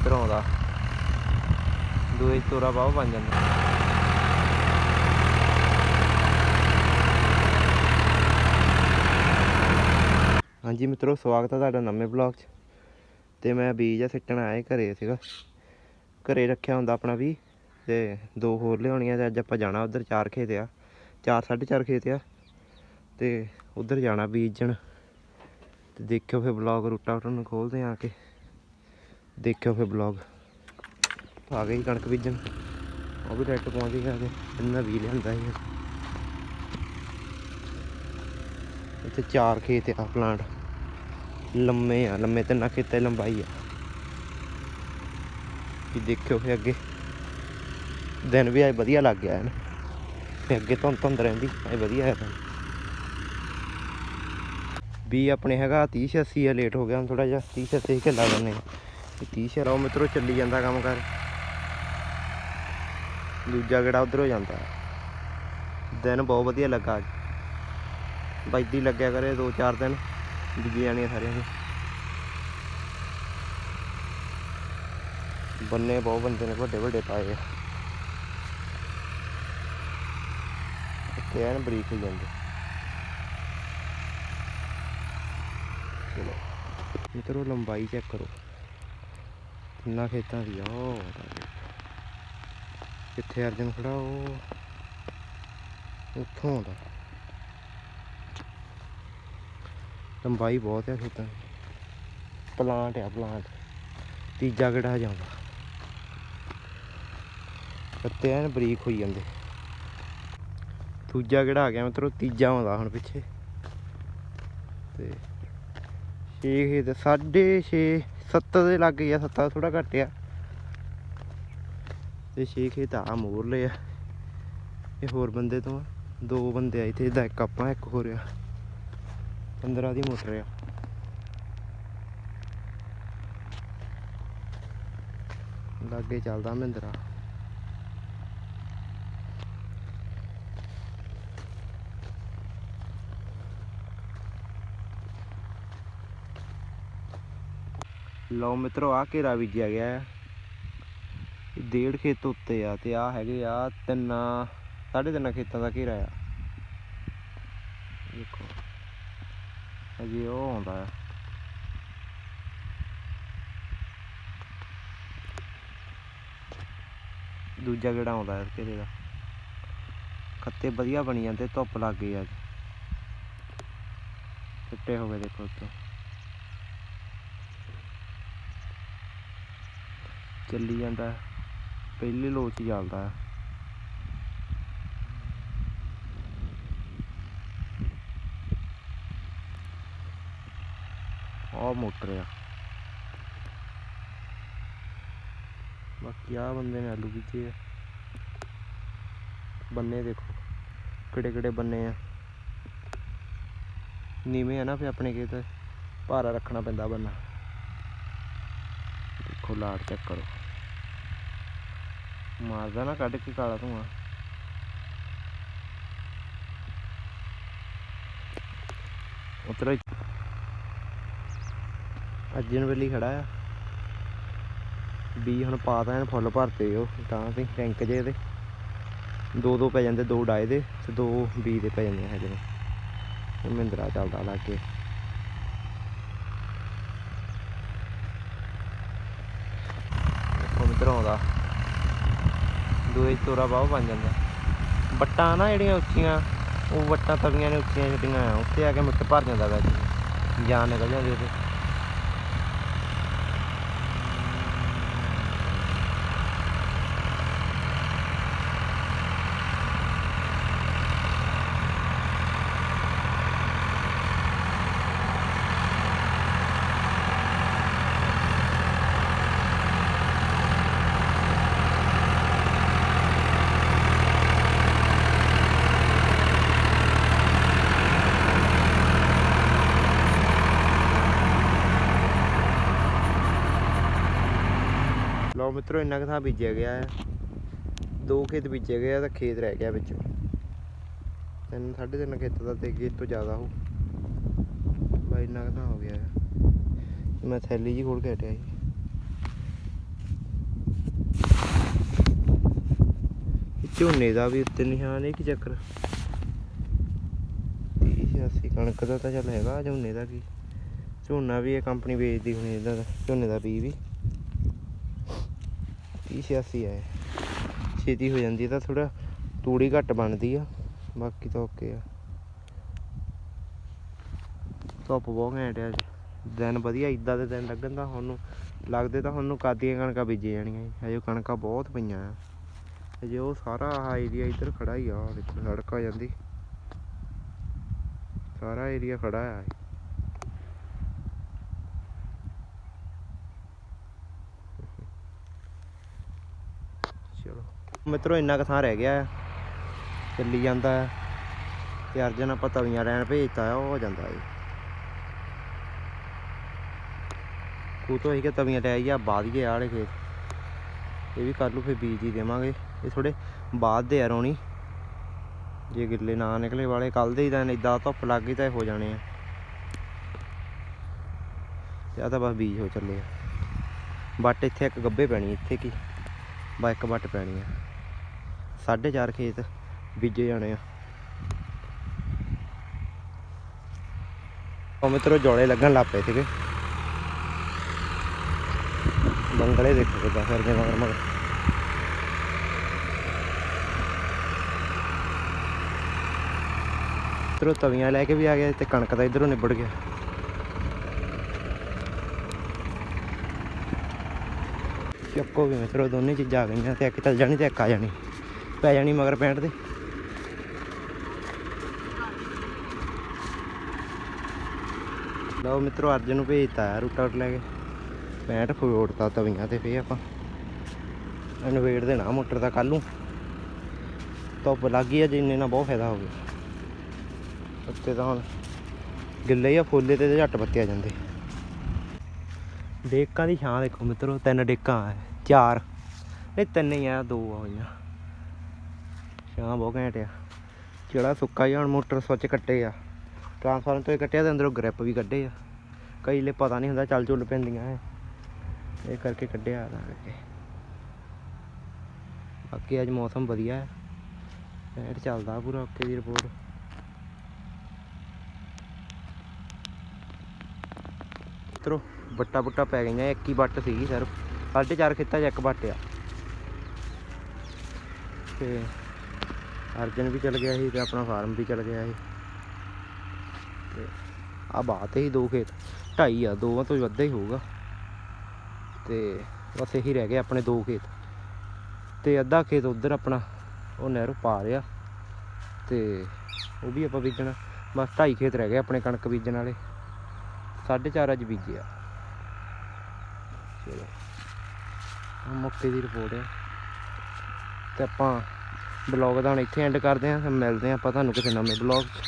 ਇੱਧਰ ਆਉਂਦਾ। ਦੂਏ ਤੋਰਾ ਬਾਹ ਬਣ ਜਾਂਦਾ। ਹਾਂਜੀ ਮਿੱਤਰੋ, ਸਵਾਗਤ ਹੈ ਤੁਹਾਡਾ ਨਵੇਂ ਬਲੌਗ 'ਚ। ਤੇ ਮੈਂ ਬੀਜ ਆ ਸਿੱਟਣ ਆਇਆ ਸੀ ਘਰੇ ਸੀਗਾ। ਘਰੇ ਰੱਖਿਆ ਹੁੰਦਾ ਆਪਣਾ ਵੀ, ਤੇ ਦੋ ਹੋਰ ਲਿਆਉਣੀਆਂ ਤੇ ਅੱਜ ਆਪਾਂ ਜਾਣਾ ਉਧਰ ਚਾਰ ਖੇਤ ਆ। ਚਾਰ, ਸਾਢੇ ਚਾਰ ਖੇਤ ਆ। ਤੇ ਉਧਰ ਜਾਣਾ ਬੀਜਣ। ਤੇ ਦੇਖਿਓ ਫਿਰ ਬਲੌਗ ਰੂਟਾ ਨੂੰ ਖੋਲਦੇ ਆ ਕੇ। ਦੇਖਿਓ ਫਿਰ ਬਲੌਗ ਆ ਗਈ ਕਣਕ ਬੀਜਣ। ਉਹ ਵੀ ਡਾਇਰੈਕਟ ਪਹੁੰਚ ਗਿਆ ਤੇ ਇੰਨਾ ਵੀ ਲਿਆਂਦਾ ਸੀ। ਇੱਥੇ ਚਾਰ ਖੇਤ ਆ ਪਲਾਂਟ ਲੰਮੇ ਆ, ਲੰਮੇ ਤੇ ਨਾ ਖੇਤੇ ਲੰਬਾਈ ਆ। ਕਿ ਦੇਖਿਓ ਫਿਰ ਅੱਗੇ। ਦਿਨ ਵੀ ਅੱਜ ਵਧੀਆ ਲੱਗ ਗਿਆ ਹੈ ਤੇ ਅੱਗੇ ਧੁੰਦ ਧੁੰਦ ਰਹਿੰਦੀ ਅੱਜ ਵਧੀਆ ਹੈ ਤਾਂ ਵੀ ਆਪਣੇ ਹੈਗਾ 30 86 ਆ ਲੇਟ ਹੋ ਗਿਆ ਹੁਣ ਥੋੜਾ ਜਿਹਾ। 30 86 ਕਿ ਲਾ ਲੈਣੇ 30 ਛੇ ਮਿੱਤਰੋ ਚੱਲੀ ਜਾਂਦਾ ਕੰਮ ਕਰ। ਦੂਜਾ ਗੇੜਾ ਉਧਰ ਜਾਂਦਾ। ਦਿਨ ਬਹੁਤ ਵਧੀਆ ਲੱਗਾ। ਅੱਜ ਵੱਜਦੀ ਲੱਗਿਆ ਕਰੇ ਦੋ ਚਾਰ ਦਿਨ। ਬੀਜੀ ਜਾਣੀਆਂ ਸਾਰੀਆਂ ਦੀ ਬੰਨੇ ਬਹੁਤ ਬੰਦੇ ਨੇ, ਵੱਡੇ ਵੱਡੇ ਪਾਏ ਆ। ਤੇ ਐਨ ਬਰੀਕ ਹੋ ਜਾਂਦੇ। ਚਲੋ, ਮਿੱਤਰੋ ਲੰਬਾਈ ਚੈੱਕ ਕਰੋ। ਕਿੰਨਾ ਖੇਤਾਂ ਸੀ ਆ ਉਹ ਕਿੱਥੇ ਅਰਜਨ ਖੜਾ, ਉਹ ਉੱਥੋਂ ਆਉਂਦਾ। ਲੰਬਾਈ ਬਹੁਤ ਆ ਖੇਤਾਂ ਦੀ। ਪਲਾਂਟ ਆ, ਪਲਾਂਟ। ਤੀਜਾ ਗੜਾ ਜਾਂਦਾ ਪੱਤੇ ਐਨ ਬਰੀਕ ਹੋਈ ਜਾਂਦੇ। ਦੂਜਾ ਗੜਾ ਆ ਗਿਆ ਮਿੱਤਰੋ ਤੀਜਾ ਆਉਂਦਾ ਹੁਣ ਪਿੱਛੇ। ਤੇ 6 ਖੇਤ 6.5 70 ਦੇ ਲੱਗ ਗਿਆ 70 ਥੋੜਾ ਘੱਟ ਆ। ਤੇ ਛੇ ਖੇਤ ਆ ਮੋਰਲੇ ਆ। ਇਹ ਹੋਰ ਬੰਦੇ ਤੋਂ ਦੋ ਬੰਦੇ ਆਏ ਤੇ ਇਹਦਾ ਇੱਕ ਆਪਾਂ, ਇੱਕ ਹੋ ਰਿਹਾ 15 ਦੀ ਮੋਟਰ ਆ। ਲਾਗੇ ਚੱਲਦਾ ਮਹਿੰਦਰਾ। ਲਓ ਮਿੱਤਰੋ ਆ ਘੇਰਾ ਬੀਜਿਆ ਗਿਆ ਹੈ। ਇਹ ਡੇਢ ਖੇਤ ਉੱਤੇ ਆ ਤੇ ਆ ਹੈਗੇ ਆ ਤਿੰਨ, ਸਾਢੇ ਤਿੰਨ ਖੇਤਾਂ ਦਾ ਘੇਰਾ ਆ। ਦੇਖੋ ਅਜੇ ਉਹ ਆਉਂਦਾ ਆ। ਦੂਜਾ ਕਿਹੜਾ ਆਉਂਦਾ ਹੈ ਘੇਰੇ ਦਾ। ਖੱਤੇ ਵਧੀਆ ਬਣੀ ਜਾਂਦੇ, ਧੁੱਪ ਲੱਗ ਗਈ ਅੱਜ। ਚਿੱਟੇ ਹੋ ਗਏ ਦੇਖੋ ਉੱਤੋਂ। ਚੱਲੀ ਜਾਂਦਾ ਪਹਿਲੇ ਲੋਚ ਚੱਲਦਾ ਹੈ। ਆਹ ਮੋਟਰ ਆ। ਬਾਕੀ ਆ ਬੰਦੇ ਨੇ ਆਲੂ ਬੀਜੇ ਆ। ਬੰਨੇ ਦੇਖੋ, ਕਿਹੜੇ ਕਿਹੜੇ ਬੰਨੇ ਆ। ਨੀਵੇਂ ਆ ਨਾ ਫੇ ਆਪਣੇ ਖੇਤ, ਭਾਰਾ ਰੱਖਣਾ ਪੈਂਦਾ ਬੰਨਾ। ਦੇਖੋ ਲਾੜ ਚੈੱਕ ਕਰੋ। ਮਾਰਦਾ ਨਾ ਕੱਢ ਕੇ ਕਾਲਾ ਧੂਆਂ। ਉਤਰਾ ਅਜਨ ਵੇਲੀ ਖੜਾ ਆ। ਬੀ ਹੁਣ ਪਾਤਾ ਐਨ ਫੁੱਲ ਭਰਤੇ ਉਹ, ਤਾਂ ਤੇ ਟੈਂਕ ਜੇ ਇਹਦੇ ਦੋ ਦੋ ਪੈ ਜਾਂਦੇ, ਦੋ ਡਾਏ ਦੇ ਤੇ ਦੋ ਬੀ ਦੇ ਪੈ ਜਾਂਦੇ ਹਜੇ ਨੇ ਇਹ ਮਹਿੰਦਰਾ ਚੱਲਦਾ ਲਾਗੇ ਦੇਖੋ ਮਿੱਤਰ ਆਉਂਦਾ। ਦੂਏ ਤੋਰਾ ਬਾਹ ਬਣ ਜਾਂਦਾ। ਵੱਟਾਂ ਨਾ ਜਿਹੜੀਆਂ ਉੱਚੀਆਂ, ਉਹ ਵੱਟਾਂ ਤਵੀਆਂ ਨੇ ਉੱਚੀਆਂ ਜਿਹੜੀਆਂ ਆ, ਉੱਥੇ ਆ ਕੇ ਮਿੱਟ ਭਰ ਜਾਂਦਾ ਵਿੱਚ। ਜਾਨ ਨਿਕਲ ਜਾਂਦੀ ਉਹਦੇ। ਲਓ ਮਿੱਤਰੋ, ਇੰਨਾ ਕੁ ਕਿਥਾਂ ਬੀਜਿਆ ਗਿਆ ਹੈ। ਦੋ ਖੇਤ ਬੀਜੇ ਗਏ ਆ ਤਾਂ ਖੇਤ ਰਹਿ ਗਿਆ ਵਿੱਚ। ਤਿੰਨ, ਸਾਢੇ ਤਿੰਨ ਖੇਤ ਦਾ ਤੇ ਖੇਤ ਤੋਂ ਜ਼ਿਆਦਾ ਹੋ। ਬਾਈ, ਇੰਨਾ ਕਿਥਾਂ ਹੋ ਗਿਆ ਆ ਮੈਂ ਥੈਲੀ ਜੀ ਖੋਲ ਕੇ ਹਟਿਆ ਜੀ। ਝੋਨੇ ਦਾ ਵੀ ਉੱਤੇ ਨਿਸ਼ਾਨ ਇਹ ਕੀ ਚੱਕਰ। ਸਿਆਸੀ ਕਣਕ ਦਾ ਤਾਂ ਚੱਲ ਹੈਗਾ, ਝੋਨੇ ਦਾ ਕੀ? ਝੋਨਾ ਵੀ ਇਹ ਕੰਪਨੀ ਵੇਚਦੀ ਹੁਣੀ, ਇਹਦਾ ਝੋਨੇ ਦਾ ਬੀ ਵੀ। 3086 ਹੈ ਛੇਤੀ ਹੋ ਜਾਂਦੀ ਤਾਂ ਥੋੜਾ ਤੂੜੀ ਘੱਟ ਬਣਦੀ ਆ, ਬਾਕੀ ਤਾਂ ਓਕੇ ਆ। ਧੁੱਪ ਬਹੁਤ ਘੈਂਟ ਆ ਅੱਜ। ਦਿਨ ਵਧੀਆ, ਇਦਾਂ ਦੇ ਦਿਨ ਲੱਗਣ ਦਾ ਹੁਣ ਲੱਗਦੇ ਤਾਂ ਹੁਣ ਨੂੰ ਕਾਦੀਆਂ ਕਣਕਾਂ ਬੀਜੇ ਜਾਣੀਆਂ ਸੀ। ਹਜੇ ਕਣਕਾਂ ਬਹੁਤ ਪਈਆਂ ਆ। ਹਜੇ ਉਹ ਸਾਰਾ ਆਹ ਏਰੀਆ ਇੱਧਰ ਖੜਾ ਹੀ ਆ ਆਹ ਦੇਖੋ ਸੜਕ ਆ ਜਾਂਦੀ। ਸਾਰਾ ਏਰੀਆ ਖੜਾ ਆ ਚਲੋ ਮਿੱਤਰੋ, ਇੰਨਾ ਕੁ ਥਾਂ ਰਹਿ ਗਿਆ ਆ ਚੱਲੀ ਜਾਂਦਾ ਹੈ। ਤੇ ਅਰਜਨ ਆਪਾਂ ਤਵੀਆਂ ਲੈਣ ਭੇਜਤਾ ਉਹ ਹੋ ਜਾਂਦਾ ਹੈ। ਕੂ ਹੀ ਕਿ ਤਵੀਆਂ ਲੈ ਆਈ ਬਾਦ ਗਏ ਆਲੇ ਖੇਤ। ਇਹ ਵੀ ਕੱਲ ਨੂੰ ਫਿਰ ਬੀਜ ਹੀ ਦੇਵਾਂਗੇ। ਇਹ ਥੋੜੇ ਬਾਦ ਦੇ ਆ ਰੋਣੀ। ਜੇ ਗਿੱਲੇ ਨਾ ਨਿਕਲੇ ਵਾਲੇ ਕੱਲ ਦੇ ਹੀ ਤਾਂ ਇਦਾਂ ਧੁੱਪ ਲੱਗ ਗਈ ਤਾਂ ਇਹ ਹੋ ਜਾਣੇ ਆ। ਤੇ ਆ ਤਾਂ ਬਸ ਬੀਜ ਹੋ ਚੱਲੇ ਆ। ਬੱਟ ਇੱਥੇ ਇੱਕ ਗੱਬੇ ਪੈਣੀ, ਇੱਥੇ ਕੀ? ਬਾ ਇੱਕ ਬੱਟ ਪੈਣੀ ਆ। ਸਾਢੇ ਚਾਰ ਖੇਤ ਬੀਜੇ ਜਾਣੇ ਆ। ਉਹ ਮਿੱਤਰੋ ਜੋੜੇ ਲੱਗਣ ਲੱਗ ਪਏ ਸੀਗੇ। ਬੰਗਲੇ ਦੇਖੋ ਕਿੱਦਾਂ ਫਿਰਦੇ ਮਗਰ ਮਗਰ। ਇੱਧਰੋਂ ਤਵੀਆਂ ਲੈ ਕੇ ਵੀ ਆ ਗਏ ਤੇ ਕਣਕ ਦਾ ਇਧਰੋਂ ਨਿਬੜ ਗਿਆ। ਚੱਕੋ ਵੀ ਮਿੱਤਰੋ ਦੋਨੇ ਚੀਜ਼ਾਂ ਆ ਗਈਆਂ ਤੇ ਇੱਕ ਚੱਲ ਜਾਣੀ ਤੇ ਇੱਕ ਆ ਜਾਣੀ। ਪੈ ਜਾਣੀ ਮਗਰ ਪੈਂਟ ਦੇ ਲਓ ਮਿੱਤਰੋ ਅਰਜਨ ਨੂੰ ਭੇਜਤਾ ਆ ਰੂਟਾ ਲੈ ਕੇ। ਪੈਂਟ ਫੋੜਤਾ ਤਵੀਆਂ ਤੇ ਫੇ ਆਪਾਂ। ਇਨਵੇਟ ਦੇਣਾ ਮੋਟਰ ਦਾ ਕੱਲ ਨੂੰ। ਧੁੱਪ ਲੱਗ ਗਈ ਆ ਜਿੰਨੇ ਨਾਲ ਬਹੁਤ ਫਾਇਦਾ ਹੋ ਗਿਆ। ਉੱਤੇ ਤਾਂ ਹੁਣ ਗਿੱਲੇ ਆ ਫੁੱਲੇ ਤੇ ਝੱਟ ਪੱਤੇ ਆ ਜਾਂਦੇ। ਡੇਕਾਂ ਦੀ ਛਾਂ ਦੇਖੋ ਮਿੱਤਰੋ, ਤਿੰਨ ਡੇਕਾਂ ਆ, ਚਾਰ। ਨਹੀਂ, ਤਿੰਨ ਹੀ ਆ, ਦੋ ਆ ਹੋਈਆਂ। ਛਾਂ ਬਹੁਤ ਘੈਂਟ ਆ। ਜਿਹੜਾ ਸੁੱਕਾ ਹੀ ਹੁਣ ਮੋਟਰ ਸੁੱਚ ਕੱਟੇ ਆ ਟਰਾਂਸਫਾਰਮਰ ਤੋਂ ਹੀ ਕੱਟਿਆ ਤੇ ਅੰਦਰੋਂ ਗ੍ਰਿਪ ਵੀ ਕੱਢੇ ਆ। ਕਈ ਲੈ ਪਤਾ ਨਹੀਂ ਹੁੰਦਾ ਚੱਲ ਚੁੱਲ ਪੈਂਦੀਆਂ ਐ। ਇਹ ਕਰਕੇ ਕੱਢਿਆ ਤਾਂ ਕਰਕੇ। ਬਾਕੀ ਅੱਜ ਮੌਸਮ ਵਧੀਆ ਹੈ ਐਟ ਚੱਲਦਾ ਪੂਰਾ ਓਕੇ ਦੀ ਰਿਪੋਰਟ ਮਿੱਤਰੋ ਬੱਟਾ ਬੁੱਟਾ ਪੈ ਗਈਆਂ, ਇੱਕ ਹੀ ਬੱਟ ਸੀਗੀ ਸਿਰਫ। ਸਾਢੇ ਚਾਰ ਖੇਤਾਂ 'ਚ ਇੱਕ ਬੱਟ ਆ। ਤੇ ਅਰਜਨ ਵੀ ਚਲ ਗਿਆ ਸੀ ਤੇ ਆਪਣਾ ਫਾਰਮ ਵੀ ਚਲ ਗਿਆ ਸੀ। ਤੇ ਆ ਬਾਤ ਹੀ ਦੋ ਖੇਤ, ਢਾਈ ਆ, ਦੋਵਾਂ ਤੋਂ ਵੱਧਾ ਹੀ ਹੋਊਗਾ। ਤੇ ਬਸ ਇਹੀ ਰਹਿ ਗਏ ਆਪਣੇ ਦੋ ਖੇਤ। ਤੇ ਅੱਧਾ ਖੇਤ ਉਧਰ ਆਪਣਾ, ਉਹ ਨਹਿਰੋਂ ਪਾ ਰਿਹਾ ਤੇ ਉਹ ਵੀ ਆਪਾਂ ਬੀਜਣਾ। ਬਸ ਢਾਈ ਖੇਤ ਰਹਿ ਗਏ ਆਪਣੇ ਕਣਕ ਬੀਜਣ ਵਾਲੇ। ਸਾਢੇ ਚਾਰ ਅੱਜ ਬੀਜਿਆ ਚਲੋ। ਆਹ ਮੌਕੇ ਦੀ ਰਿਪੋਰਟ ਹੈ ਤੇ ਆਪਾਂ ਬਲੌਗ ਦਾ ਹੁਣ ਇੱਥੇ ਐਂਡ ਕਰਦੇ ਹਾਂ ਮਿਲਦੇ ਹਾਂ ਆਪਾਂ ਤੁਹਾਨੂੰ ਕਿਸੇ ਨਵੇਂ ਬਲੌਗ 'ਚ।